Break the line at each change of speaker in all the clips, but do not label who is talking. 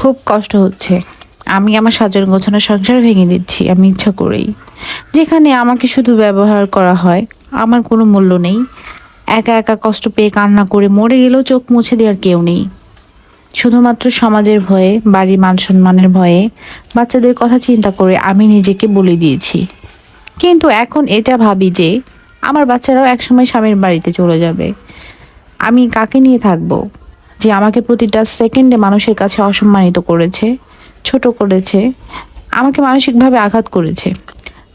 খুব কষ্ট হচ্ছে। আমি আমার সাজানো গোছানো সংসার ভেঙে দিচ্ছি, আমি ইচ্ছা করেই। যেখানে আমাকে শুধু ব্যবহার করা হয়, আমার কোনো মূল্য নেই। একা একা কষ্ট পেয়ে কান্না করে মরে গেলেও চোখ মুছে দেওয়ার কেউ নেই। শুধুমাত্র সমাজের ভয়ে, বাড়ির মান সম্মানের ভয়ে, বাচ্চাদের কথা চিন্তা করে আমি নিজেকে বলে দিয়েছি। কিন্তু এখন এটা ভাবি যে, আমার বাচ্চারাও একসময় স্বামীর বাড়িতে চলে যাবে। আমি কাকে নিয়ে থাকব? যে আমাকে প্রতিটা সেকেন্ডে মানুষের কাছে অসম্মানিত করেছে, ছোট করেছে, আমাকে মানসিকভাবে আঘাত করেছে।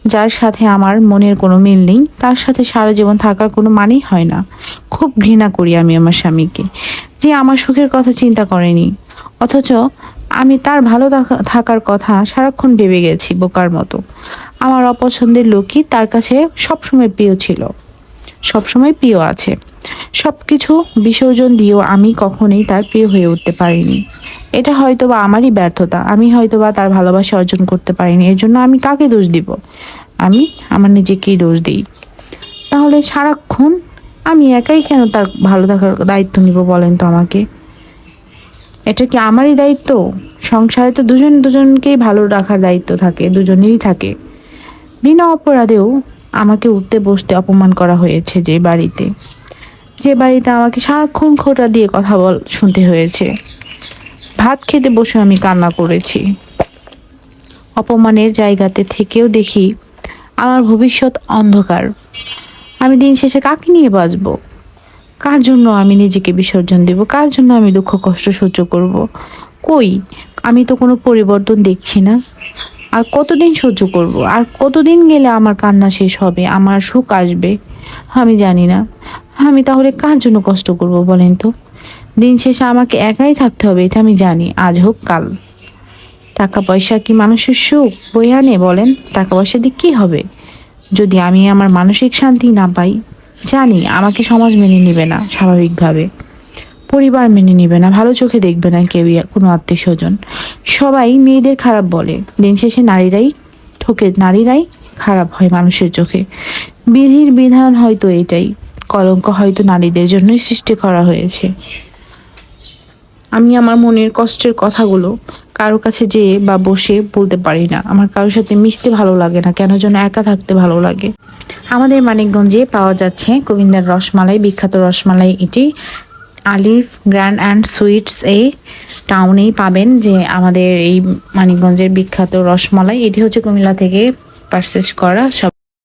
যার সাথে আমার মনের কোনো মিল নেই, তার সাথে সারা জীবন থাকার কোনো মানেই হয় না। খুব ঘৃণা করি আমি আমার স্বামীকে, যে আমার সুখের কথা চিন্তা করেনি। অথচ আমি তার ভালো থাকা- থাকার কথা সারাক্ষণ ভেবে গেছি বোকার মতো। আমার অপছন্দের লোকই তার কাছে সবসময় প্রিয় ছিল। সবসময় প্রিয় আছে। সব কিছু বিসর্জন দিয়েও আমি কখনোই তার প্রিয় হয়ে উঠতে পারিনি। এটা হয়তো বা আমারই ব্যর্থতা, আমি হয়তো বা তার ভালোবাসা অর্জন করতে পারিনি এর জন্য আমি কাকে দোষ দিব? আমি আমার নিজেকেই দোষ দিই। তাহলে সারাক্ষণ আমি একাই কেন তার ভালো থাকার দায়িত্ব নিব বলেন তো আমাকে? এটা কি আমারই দায়িত্ব? সংসারে তো দুজন দুজনকেই ভালো রাখার দায়িত্ব থাকে, দুজনেরই থাকে। বিনা অপরাধেও আমাকে উঠতে বসতে অপমান করা হয়েছে যে বাড়িতে। যে বাড়িতে আমাকে সারাক্ষণ খোটা দিয়ে কথা বল শুনতে হয়েছে। ভাত খেতে বসে আমি কান্না করেছি। অপমানের জায়গাতে থেকেও দেখি আমার ভবিষ্যৎ অন্ধকার। আমি দিন শেষে কাকে নিয়ে বাঁচবো? কার জন্য আমি নিজেকে বিসর্জন দেব? কার জন্য আমি দুঃখ কষ্ট সহ্য করব? কই? আমি তো কোনো পরিবর্তন দেখছি না। আর কতদিন সহ্য করব? আর কতদিন গেলে আমার কান্না শেষ হবে? আমার সুখ আসবে? আমি জানি না। আমি তাহলে কার জন্য কষ্ট করব বলেন তো? দিন শেষে আমাকে একাই থাকতে হবে, এটা আমি জানি। আজ হোক, কাল। টাকা পয়সা কি মানুষের সুখ? বই আনে, বলেন। টাকা পয়সা দিয়ে কী হবে? যদি আমি আমার মানসিক শান্তি না পাই, জানি আমাকে সমাজ মেনে নেবে না, স্বাভাবিকভাবে। পরিবার মেনে নেবে না, ভালো চোখে দেখবে না কেউ কোনো আত্মীয় স্বজন। সবাই মেয়েদের খারাপ বলে। দিন শেষে নারীরাই ঠকে নারীরাই খারাপ হয় মানুষের চোখে। বিধির বিধান হয়তো এটাই। কলঙ্ক হয়তো নারীদের জন্যই সৃষ্টি করা হয়েছে। আমি আমার মনের কষ্টের কথাগুলো কারও কাছে যেয়ে বা বসে বলতে পারি না। আমার কারোর সাথে মিশতে ভালো লাগে না। কেন যেন একা থাকতে ভালো লাগে। আমাদের মানিকগঞ্জে পাওয়া যাচ্ছে গোবিন্দার রসমালাই, বিখ্যাত রসমালাই। এটি আলিফ, গ্র্যান্ড অ্যান্ড সুইটস এই টাউনেই পাবেন যে আমাদের এই মানিকগঞ্জের বিখ্যাত রসমলাই। এটি হচ্ছে কুমিল্লা থেকে পারচেস করা সব